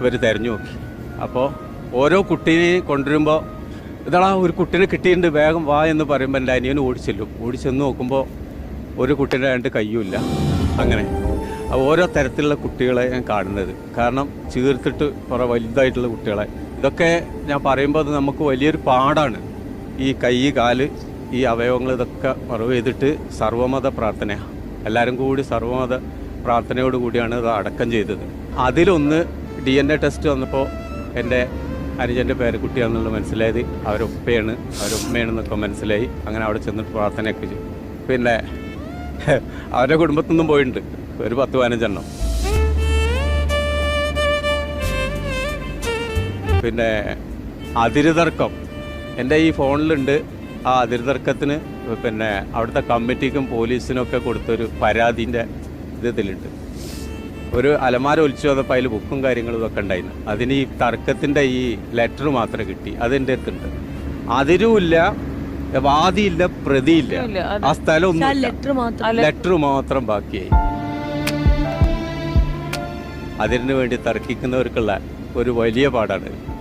ഇവർ തിരഞ്ഞു നോക്കി. അപ്പോൾ ഓരോ കുട്ടീനെ കൊണ്ടുവരുമ്പോൾ ഇതാ ഒരു കുട്ടീനെ കിട്ടിയിട്ടുണ്ട് വേഗം വാ എന്ന് പറയുമ്പോൾ എന്റെ അനിയൻ ഓടിച്ചെല്ലും ഓടിച്ചെന്ന് നോക്കുമ്പോൾ ഒരു കുട്ടീന്റെ രണ്ട് കയ്യുമില്ല അങ്ങനെ. ഓരോ തരത്തിലുള്ള കുട്ടികളെ ഞാൻ കാണുന്നത്. കാരണം ചീർത്തിട്ട് കുറേ വലുതായിട്ടുള്ള കുട്ടികളെ. ഇതൊക്കെ ഞാൻ പറയുമ്പോൾ അത് നമുക്ക് വലിയൊരു പാടാണ്. ഈ കൈ കാൽ ഈ അവയവങ്ങൾ ഇതൊക്കെ മറവ് ചെയ്തിട്ട് സർവമത പ്രാർത്ഥനയാണ് എല്ലാവരും കൂടി സർവമത പ്രാർത്ഥനയോട് കൂടിയാണ് ഇത് അടക്കം ചെയ്തത്. അതിലൊന്ന് ഡി എൻ എ ടെസ്റ്റ് വന്നപ്പോൾ എന്റെ അനുജന്റെ പേരക്കുട്ടിയാണെന്നുള്ളത് മനസ്സിലായത് അവരൊപ്പയാണ് അവരൊമ്മയാണെന്നൊക്കെ മനസ്സിലായി. അങ്ങനെ അവിടെ ചെന്നിട്ട് പ്രാർത്ഥനയൊക്കെ ചെയ്തു. പിന്നെ അവരുടെ കുടുംബത്തിൽ നിന്നും പോയിട്ടുണ്ട് ഒരു പത്ത് പതിനഞ്ചെണ്ണം പിന്നെ അതിരുതർക്കം. എന്റെ ഈ ഫോണിലുണ്ട് ആ അതിരുതർക്കത്തിന് പിന്നെ അവിടുത്തെ കമ്മിറ്റിക്കും പോലീസിനും ഒക്കെ കൊടുത്തൊരു പരാതിന്റെ ഇത് ഇതിലുണ്ട്. ഒരു അലമാര ഒലിച്ചു വന്നപ്പോൾ അതിൽ ബുക്കും കാര്യങ്ങളും ഒക്കെ ഉണ്ടായിരുന്നു. അതിന് ഈ തർക്കത്തിന്റെ ഈ ലെറ്റർ മാത്രം കിട്ടി. അതെന്റെ അടുത്തുണ്ട്. അതിരുമില്ല വാദിയില്ല പ്രതിയില്ല. ആ സ്ഥലം ഒന്നും ലെറ്റർ മാത്രം ലെറ്റർ മാത്രം ബാക്കിയായി. അതിനു വേണ്ടി തർക്കിക്കുന്നവർക്കുള്ള ഒരു വലിയ പാടാണ്